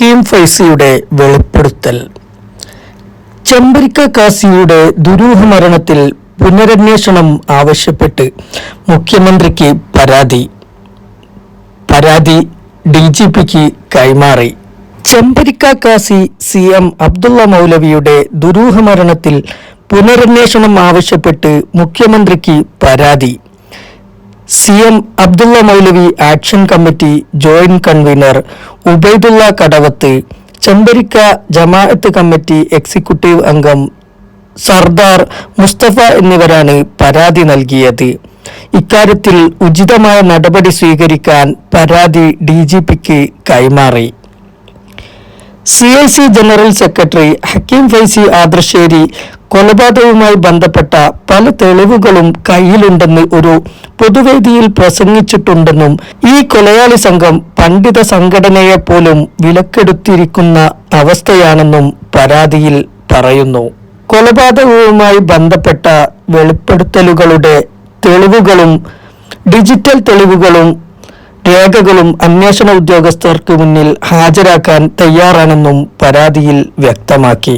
ഹക്കീം ഫൈസിയുടെ വെളിപ്പെടുത്തൽ. ചെമ്പരിക്ക കാസിയുടെ ദുരൂഹ മരണത്തിൽ പുനരന്വേഷണം ആവശ്യപ്പെട്ട് മുഖ്യമന്ത്രിക്ക് പരാതി. പരാതി ഡി ജി പിക്ക് കൈമാറി. ചെമ്പരിക്ക കാസി സി എം അബ്ദുള്ള മൗലവിയുടെ ദുരൂഹ മരണത്തിൽ പുനരന്വേഷണം ആവശ്യപ്പെട്ട് മുഖ്യമന്ത്രിക്ക് പരാതി. C M Abdulla Moulavi action committee joint convener Ubaidulla Kadavath Chembarika Jamaat committee executive അംഗം സർദാർ മുസ്തഫ എന്നിവരാണ് പരാതി നൽകിയത്. ഇക്കാര്യത്തിൽ ഉചിതമായ നടപടി സ്വീകരിക്കാൻ പരാതി ഡി കൈമാറി. C I C general secretary Hakeem Faizy Adrisseri കൊലപാതകവുമായി ബന്ധപ്പെട്ട പല തെളിവുകളും കയ്യിലുണ്ടെന്ന് ഒരു പൊതുവേദിയിൽ പ്രസംഗിച്ചിട്ടുണ്ടെന്നും ഈ കൊലയാളി സംഘം പണ്ഡിത സംഘടനയെ പോലും വിലക്കെടുത്തിരിക്കുന്ന അവസ്ഥയാണെന്നും പരാതിയിൽ പറയുന്നു. കൊലപാതകവുമായി ബന്ധപ്പെട്ട വെളിപ്പെടുത്തലുകളുടെ തെളിവുകളും ഡിജിറ്റൽ തെളിവുകളും രേഖകളും അന്വേഷണ ഉദ്യോഗസ്ഥർക്ക് മുന്നിൽ ഹാജരാക്കാൻ തയ്യാറാണെന്നും പരാതിയിൽ വ്യക്തമാക്കി.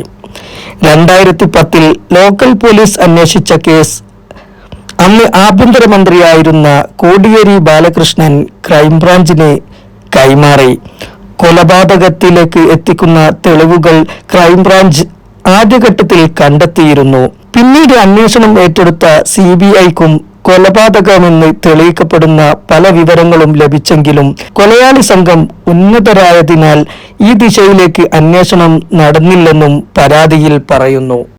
രണ്ടായിരത്തി പത്തിൽ ലോക്കൽ പോലീസ് അന്വേഷിച്ച കേസ് അന്ന് ആഭ്യന്തരമന്ത്രിയായിരുന്ന കോടിയേരി ബാലകൃഷ്ണൻ ക്രൈംബ്രാഞ്ചിന് കൈമാറി. കൊലപാതകത്തിലേക്ക് എത്തിക്കുന്ന തെളിവുകൾ ക്രൈംബ്രാഞ്ച് ആദ്യഘട്ടത്തിൽ കണ്ടെത്തിയിരുന്നു. പിന്നീട് അന്വേഷണം ഏറ്റെടുത്ത സി ബി ഐക്കും കൊലപാതകമെന്ന് തെളിയിക്കപ്പെടുന്ന പല വിവരങ്ങളും ലഭിച്ചെങ്കിലും കൊലയാളി സംഘം ഉന്നതരായതിനാൽ ഈ ദിശയിലേക്ക് അന്വേഷണം നടന്നില്ലെന്നും പരാതിയിൽ പറയുന്നു.